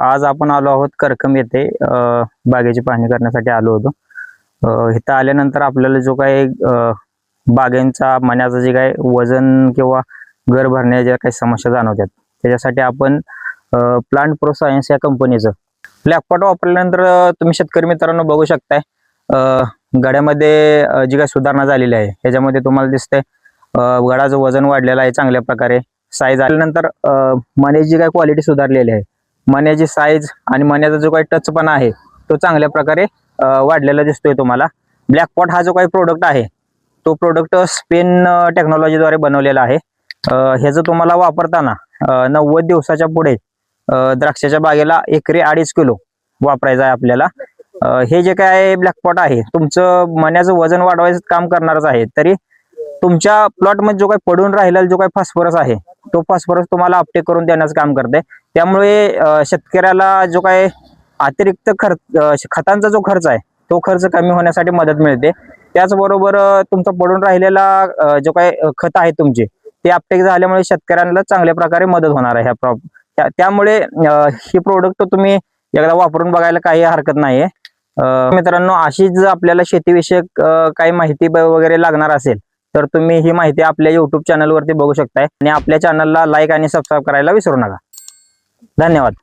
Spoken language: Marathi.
आज आपण आलो आहोत करकम येथे बागेची पाहणी करण्यासाठी आलो होतो. इथं आल्यानंतर आपल्याला जो काही बागेंचा मण्याचं जे काही वजन किंवा घर भरण्याच्या ज्या काही समस्या जाणवतात त्याच्यासाठी आपण प्लांट प्रो सायन्स या कंपनीचं ब्लॅकपॉट वापरल्यानंतर तुम्ही शेतकरी मित्रांनो बघू शकताय गड्यामध्ये जी काही सुधारणा झालेली आहे ह्याच्यामध्ये तुम्हाला दिसतंय गडाचं वजन वाढलेलं आहे चांगल्या प्रकारे. साईज आल्यानंतर मने जी काही क्वालिटी सुधारलेली आहे मण्याची साईज आणि मण्याचा जो काही टचपणा आहे तो चांगल्या प्रकारे वाढलेला दिसतोय तुम्हाला. ब्लॅकपॉट हा जो काही प्रोडक्ट आहे तो प्रोडक्ट स्पेन टेक्नॉलॉजीद्वारे बनवलेला आहे. ह्याचं तुम्हाला वापरताना नव्वद दिवसाच्या पुढे द्राक्षाच्या बागेला एकरी अडीच किलो वापरायचं आहे आपल्याला. हे जे काय ब्लॅकपॉट आहे तुमचं मण्याचं वजन वाढवायचं काम करणारच आहे. तरी तुमच्या प्लॉटमध्ये जो काही पडून राहिलेला जो काही फॉस्फरस आहे तो फॉस्फरस तुम्हाला अपटेक करून देण्याचं काम करते त्यामुळे शेतकऱ्याला जो काय अतिरिक्त खर्च खतांचा जो खर्च आहे तो खर्च कमी होण्यासाठी मदत मिळते. त्याचबरोबर तुमचा पडून राहिलेला जो काही खत आहे तुमचे ते अपटेक झाल्यामुळे शेतकऱ्यांना चांगल्या प्रकारे मदत होणार आहे ह्या प्रॉ त्यामुळे हे ही प्रोडक्ट तुम्ही एकदा वापरून बघायला काही हरकत नाहीये. अ, मित्रांनो अशीच आपल्याला शेतीविषयक काही माहिती वगैरे लागणार असेल तर तुम्ही ही माहिती आपल्या युट्यूब चॅनलवरती बघू शकताय. आणि आपल्या चॅनलला लाईक आणि सबस्क्राईब करायला विसरू नका. धन्यवाद.